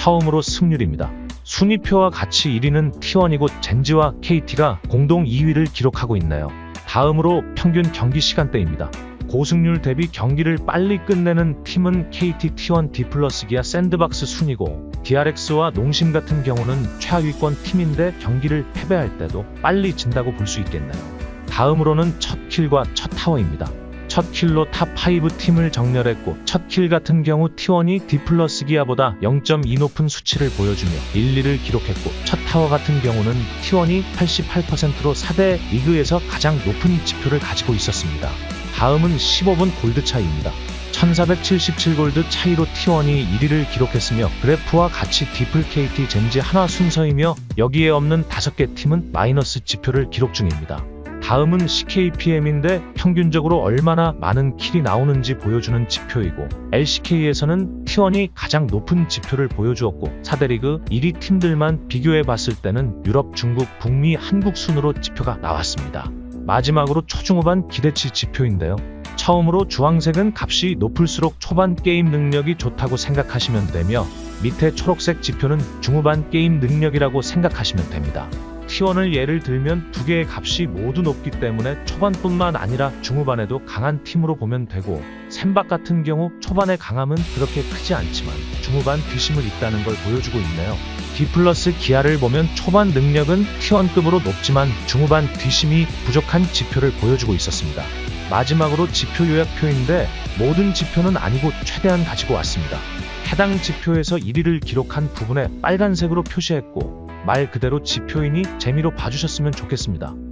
처음으로 승률입니다. 순위표와 같이 1위는 T1이고 젠지와 KT가 공동 2위를 기록하고 있네요. 다음으로 평균 경기 시간대입니다. 고승률 대비 경기를 빨리 끝내는 팀은 KT T1 D 플러스 기아 샌드박스 순이고 DRX와 농심 같은 경우는 최하위권 팀인데 경기를 패배할 때도 빨리 진다고 볼 수 있겠네요. 다음으로는 첫 킬과 첫 타워입니다. 첫 킬로 탑5 팀을 정렬했고 첫 킬 같은 경우 T1이 D 플러스 기아보다 0.2 높은 수치를 보여주며 1, 2를 기록했고 첫 타워 같은 경우는 T1이 88%로 4대 리그에서 가장 높은 지표를 가지고 있었습니다. 다음은 15분 골드 차이입니다. 1477골드 차이로 T1이 1위를 기록했으며 그래프와 같이 디플 KT 젠지 하나 순서이며 여기에 없는 5개 팀은 마이너스 지표를 기록 중입니다. 다음은 CKPM인데 평균적으로 얼마나 많은 킬이 나오는지 보여주는 지표이고 LCK에서는 T1이 가장 높은 지표를 보여주었고 4대 리그 1위 팀들만 비교해 봤을 때는 유럽, 중국, 북미, 한국 순으로 지표가 나왔습니다. 마지막으로 초중후반 기대치 지표인데요. 처음으로 주황색은 값이 높을수록 초반 게임 능력이 좋다고 생각하시면 되며 밑에 초록색 지표는 중후반 게임 능력이라고 생각하시면 됩니다. T1을 예를 들면 두 개의 값이 모두 높기 때문에 초반뿐만 아니라 중후반에도 강한 팀으로 보면 되고 샌박 같은 경우 초반의 강함은 그렇게 크지 않지만 중후반 뒤심을 있다는 걸 보여주고 있네요. D 플러스 기아를 보면 초반 능력은 T1급으로 높지만 중후반 뒤심이 부족한 지표를 보여주고 있었습니다. 마지막으로 지표 요약표인데 모든 지표는 아니고 최대한 가지고 왔습니다. 해당 지표에서 1위를 기록한 부분에 빨간색으로 표시했고 말 그대로 지표이니 재미로 봐주셨으면 좋겠습니다.